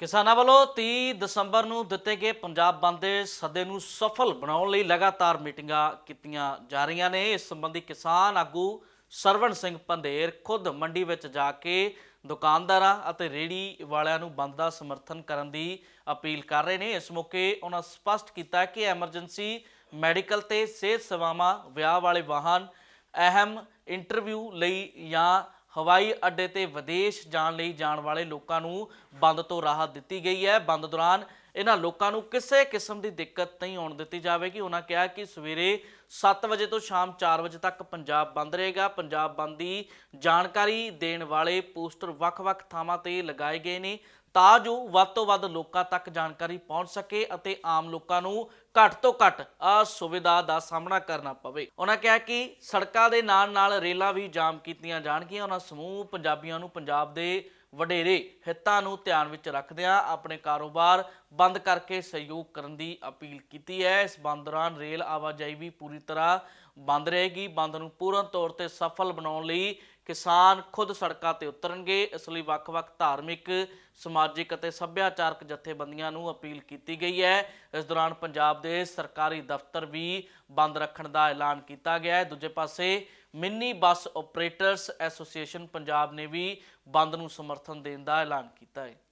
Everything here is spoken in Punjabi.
ਕਿਸਾਨਾਂ ਵੱਲੋਂ 30 ਦਸੰਬਰ ਨੂੰ ਦਿੱਤੇ ਗਏ ਪੰਜਾਬ ਬੰਦ ਦੇ ਸੱਦੇ ਨੂੰ ਸਫਲ ਬਣਾਉਣ ਲਈ ਲਗਾਤਾਰ ਮੀਟਿੰਗਾਂ ਕੀਤੀਆਂ ਜਾ ਰਹੀਆਂ ਨੇ। ਇਸ ਸੰਬੰਧੀ ਕਿਸਾਨ ਆਗੂ ਸਰਵਣ ਸਿੰਘ ਪੰਧੇਰ ਖੁਦ ਮੰਡੀ ਵਿੱਚ ਜਾ ਕੇ ਦੁਕਾਨਦਾਰਾਂ ਅਤੇ ਰੇੜੀ ਵਾਲਿਆਂ ਨੂੰ ਬੰਦ ਦਾ ਸਮਰਥਨ ਕਰਨ ਦੀ ਅਪੀਲ ਕਰ ਰਹੇ ਨੇ। ਇਸ ਮੌਕੇ ਉਹਨਾਂ ਸਪਸ਼ਟ ਕੀਤਾ ਕਿ ਐਮਰਜੈਂਸੀ, ਮੈਡੀਕਲ ਤੇ ਸਿਹਤ ਸੇਵਾਵਾਂ, ਵਿਆਹ ਵਾਲੇ ਵਾਹਨ, ਅਹਿਮ ਇੰਟਰਵਿਊ ਲਈ ਜਾਂ ਹਵਾਈ ਅੱਡੇ ਤੇ ਵਿਦੇਸ਼ ਜਾਣ ਲਈ ਜਾਣ ਵਾਲੇ ਲੋਕਾਂ ਨੂੰ ਬੰਦ ਤੋਂ ਰਾਹਤ ਦਿੱਤੀ ਗਈ ਹੈ। ਬੰਦ ਦੌਰਾਨ ਇਹਨਾਂ ਲੋਕਾਂ ਨੂੰ ਕਿਸੇ ਕਿਸਮ ਦੀ ਦਿੱਕਤ ਨਹੀਂ ਆਉਣ ਦਿੱਤੀ ਜਾਵੇਗੀ। ਉਹਨਾਂ ਕਿਹਾ ਕਿ ਸਵੇਰੇ 7 ਵਜੇ ਤੋਂ ਸ਼ਾਮ 4 ਵਜੇ ਤੱਕ ਪੰਜਾਬ ਬੰਦ ਰਹੇਗਾ। ਪੰਜਾਬ ਬੰਦ ਦੀ ਜਾਣਕਾਰੀ ਦੇਣ ਵਾਲੇ ਪੋਸਟਰ ਵੱਖ-ਵੱਖ ਥਾਵਾਂ ਤੇ ਲਗਾਏ ਗਏ ਨੇ। ਤਾਂ ਜੋ ਵੱਧ ਤੋਂ ਵੱਧ ਲੋਕਾਂ ਤੱਕ ਜਾਣਕਾਰੀ ਪਹੁੰਚ ਸਕੇ ਅਤੇ ਆਮ ਲੋਕਾਂ ਨੂੰ ਘੱਟ ਤੋਂ ਘੱਟ ਅਸੁਵਿਧਾ ਦਾ ਸਾਹਮਣਾ ਕਰਨਾ ਪਵੇ। ਉਹਨਾਂ ਕਿਹਾ ਕਿ ਸੜਕਾਂ ਦੇ ਨਾਲ ਨਾਲ ਰੇਲਾਂ ਵੀ ਜਾਮ ਕੀਤੀਆਂ ਜਾਣਗੀਆਂ। ਉਹਨਾਂ ਸਮੂਹ ਪੰਜਾਬੀਆਂ ਨੂੰ ਪੰਜਾਬ ਦੇ ਵਡੇਰੇ ਹਿੱਤਾਂ ਨੂੰ ਧਿਆਨ ਵਿੱਚ ਰੱਖਦਿਆਂ ਆਪਣੇ ਕਾਰੋਬਾਰ ਬੰਦ ਕਰਕੇ ਸਹਿਯੋਗ ਕਰਨ ਦੀ ਅਪੀਲ ਕੀਤੀ ਹੈ। ਇਸ ਬੰਦ ਦੌਰਾਨ ਰੇਲ ਆਵਾਜਾਈ ਵੀ ਪੂਰੀ ਤਰ੍ਹਾਂ ਬੰਦ ਰਹੇਗੀ। ਬੰਦ ਨੂੰ ਪੂਰਨ ਤੌਰ ਤੇ ਸਫਲ ਬਣਾਉਣ ਲਈ ਕਿਸਾਨ ਖੁਦ ਸੜਕਾਂ ਤੇ ਉਤਰਨਗੇ। ਇਸ ਲਈ ਵੱਖ-ਵੱਖ ਧਾਰਮਿਕ, ਸਮਾਜਿਕ ਅਤੇ ਸੱਭਿਆਚਾਰਕ ਜਥੇਬੰਦੀਆਂ ਨੂੰ ਅਪੀਲ ਕੀਤੀ ਗਈ ਹੈ। ਇਸ ਦੌਰਾਨ ਪੰਜਾਬ ਦੇ ਸਰਕਾਰੀ ਦਫ਼ਤਰ ਵੀ ਬੰਦ ਰੱਖਣ ਦਾ ਐਲਾਨ ਕੀਤਾ ਗਿਆ ਹੈ। ਦੂਜੇ ਪਾਸੇ, mini bus operators association Punjab ਨੇ ਵੀ ਬੰਦ ਨੂੰ ਸਮਰਥਨ ਦੇਣ ਦਾ ਐਲਾਨ ਕੀਤਾ ਹੈ।